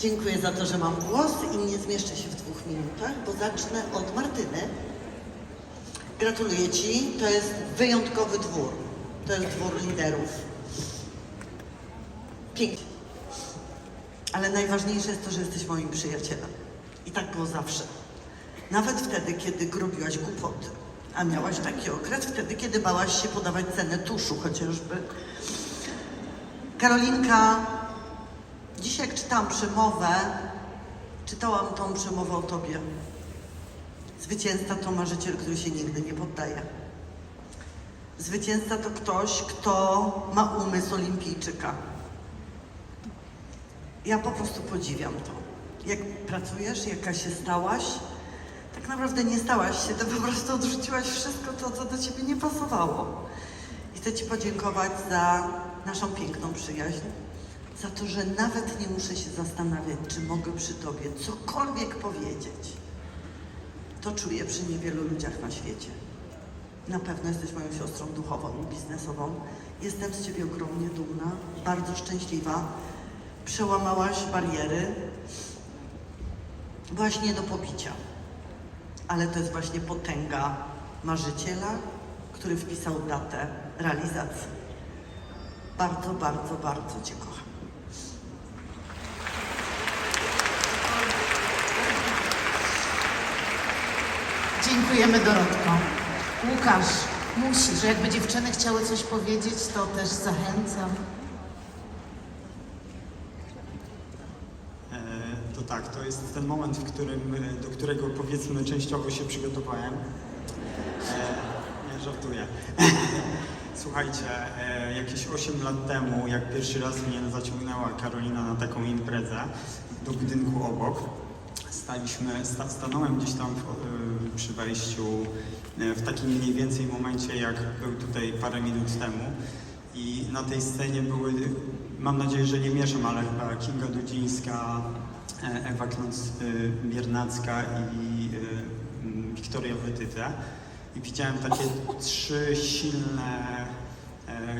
Dziękuję za to, że mam głos i nie zmieszczę się w dwóch minutach, bo zacznę od Martyny. Gratuluję Ci, to jest wyjątkowy dwór. To jest dwór liderów. Pięknie. Ale najważniejsze jest to, że jesteś moim przyjacielem. I tak było zawsze. Nawet wtedy, kiedy grobiłaś głupoty. A miałaś taki okres wtedy, kiedy bałaś się podawać cenę tuszu chociażby. Karolinka, dzisiaj jak czytałam przemowę, czytałam tą przemowę o Tobie. Zwycięzca to marzyciel, który się nigdy nie poddaje. Zwycięzca to ktoś, kto ma umysł olimpijczyka. Ja po prostu podziwiam to. Jak pracujesz, jaka się stałaś, tak naprawdę nie stałaś się, to po prostu odrzuciłaś wszystko to, co do ciebie nie pasowało. I chcę Ci podziękować za naszą piękną przyjaźń, za to, że nawet nie muszę się zastanawiać, czy mogę przy Tobie cokolwiek powiedzieć. To czuję przy niewielu ludziach na świecie. Na pewno jesteś moją siostrą duchową i biznesową. Jestem z Ciebie ogromnie dumna, bardzo szczęśliwa. Przełamałaś bariery. Byłaś nie do pobicia. Ale to jest właśnie potęga marzyciela, który wpisał datę realizacji. Bardzo, bardzo, bardzo Cię kocham. Dziękujemy Dorotko. Łukasz, musisz, jakby dziewczyny chciały coś powiedzieć, to też zachęcam. E, To tak, to jest ten moment, w którym, e, do którego powiedzmy częściowo się przygotowałem. Nie żartuję. Słuchajcie, e, jakieś 8 lat temu, jak pierwszy raz mnie zaciągnęła Karolina na taką imprezę do budynku obok, staliśmy, sta, stanąłem gdzieś tam w, przy wejściu e, w takim mniej więcej momencie, jak był tutaj parę minut temu. I na tej scenie były, mam nadzieję, że nie mieszam, ale chyba Kinga Dudzińska, e, Ewa Knut-Biernacka i e, m, Wiktoria Wytyte. I widziałem takie trzy silne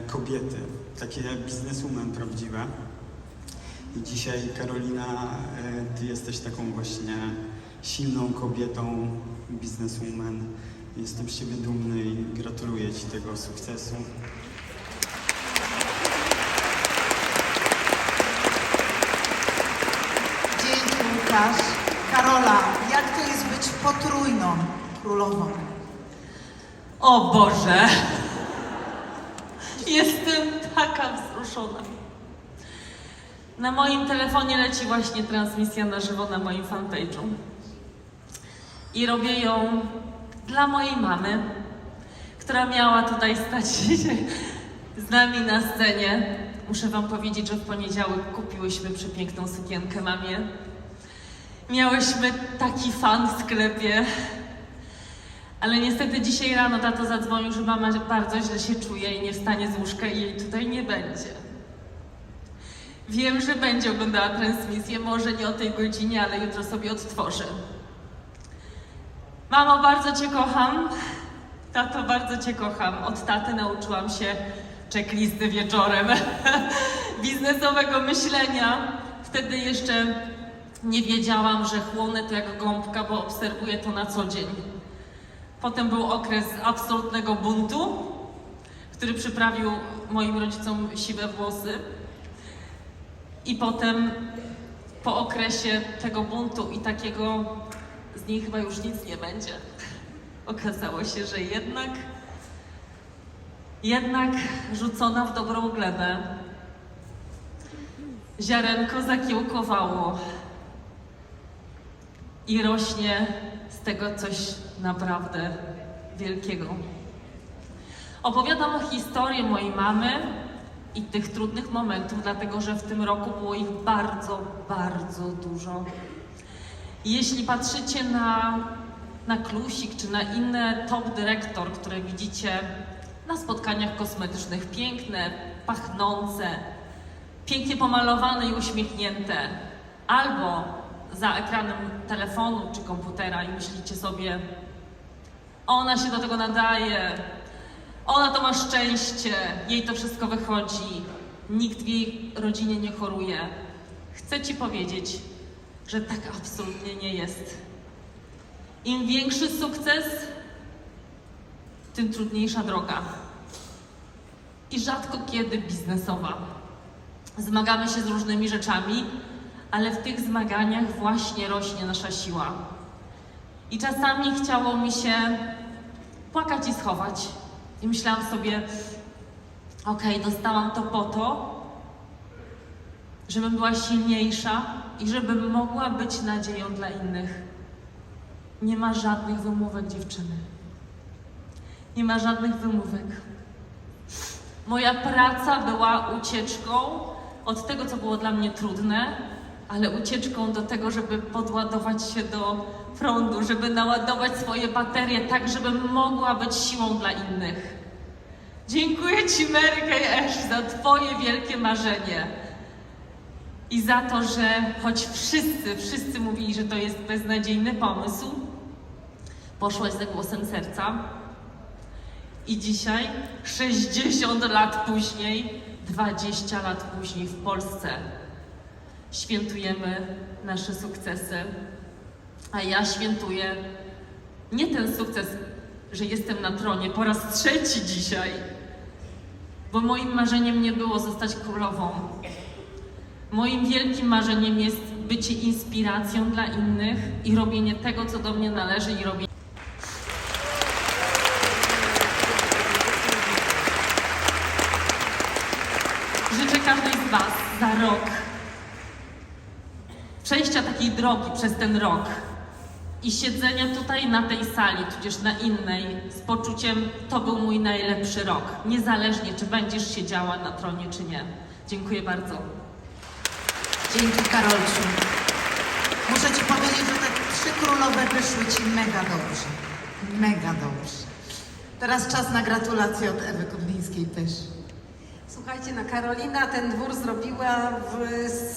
kobiety, takie bizneswomen prawdziwe. I dzisiaj Karolina, e, ty jesteś taką właśnie silną kobietą, bizneswoman. Jestem z ciebie dumny i gratuluję ci tego sukcesu. Dzięki Łukasz. Karola, jak to jest być potrójną królową? O Boże! Jestem taka wzruszona. Na moim telefonie leci właśnie transmisja na żywo na moim fanpage'u. I robię ją dla mojej mamy, która miała tutaj stać z nami na scenie. Muszę Wam powiedzieć, że w poniedziałek kupiłyśmy przepiękną sukienkę mamie. Miałyśmy taki fan w sklepie. Ale niestety dzisiaj rano tato zadzwonił, że mama bardzo źle się czuje i nie wstanie z łóżka i jej tutaj nie będzie. Wiem, że będzie oglądała transmisję, może nie o tej godzinie, ale jutro sobie odtworzę. Mamo, bardzo Cię kocham. Tato, bardzo Cię kocham. Od taty nauczyłam się checklisty wieczorem, biznesowego myślenia. Wtedy jeszcze nie wiedziałam, że chłonę to jak gąbka, bo obserwuję to na co dzień. Potem był okres absolutnego buntu, który przyprawił moim rodzicom siwe włosy. I potem po okresie tego buntu i takiego z niej chyba już nic nie będzie. Okazało się, że jednak jednak rzucona w dobrą glebę. Ziarenko zakiełkowało i rośnie z tego coś naprawdę wielkiego. Opowiadam historię mojej mamy i tych trudnych momentów, dlatego że w tym roku było ich bardzo, bardzo dużo. Jeśli patrzycie na, na Klusik czy na inne top dyrektor, które widzicie na spotkaniach kosmetycznych, piękne, pachnące, pięknie pomalowane i uśmiechnięte, albo za ekranem telefonu czy komputera i myślicie sobie, ona się do tego nadaje, ona to ma szczęście, jej to wszystko wychodzi, nikt w jej rodzinie nie choruje. chcę Ci powiedzieć, że tak absolutnie nie jest. Im większy sukces, tym trudniejsza droga. I rzadko kiedy biznesowa. Zmagamy się z różnymi rzeczami, ale w tych zmaganiach właśnie rośnie nasza siła. I czasami chciało mi się płakać i schować. I myślałam sobie, okej, dostałam to po to, żebym była silniejsza i żebym mogła być nadzieją dla innych. Nie ma żadnych wymówek, dziewczyny. Nie ma żadnych wymówek. Moja praca była ucieczką od tego, co było dla mnie trudne, ale ucieczką do tego, żeby podładować się do prądu, żeby naładować swoje baterie tak, żebym mogła być siłą dla innych. Dziękuję Ci, Mary Kay Ash, za Twoje wielkie marzenie. I za to, że choć wszyscy, wszyscy mówili, że to jest beznadziejny pomysł, poszłaś za głosem serca. I dzisiaj, 60 lat później, 20 lat później w Polsce, świętujemy nasze sukcesy. A ja świętuję nie ten sukces, że jestem na tronie po raz trzeci dzisiaj, bo moim marzeniem nie było zostać królową. Moim wielkim marzeniem jest bycie inspiracją dla innych i robienie tego, co do mnie należy i robienie. Życzę każdej z Was za rok przejścia takiej drogi przez ten rok i siedzenia tutaj na tej sali, tudzież na innej, z poczuciem, to był mój najlepszy rok, niezależnie czy będziesz siedziała na tronie, czy nie. Dziękuję bardzo. Dzięki Karolciu. Muszę Ci powiedzieć, że te trzy królowe wyszły Ci mega dobrze. Mega dobrze. Teraz czas na gratulacje od Ewy Kudlińskiej też. Słuchajcie, no Karolina ten dwór zrobiła w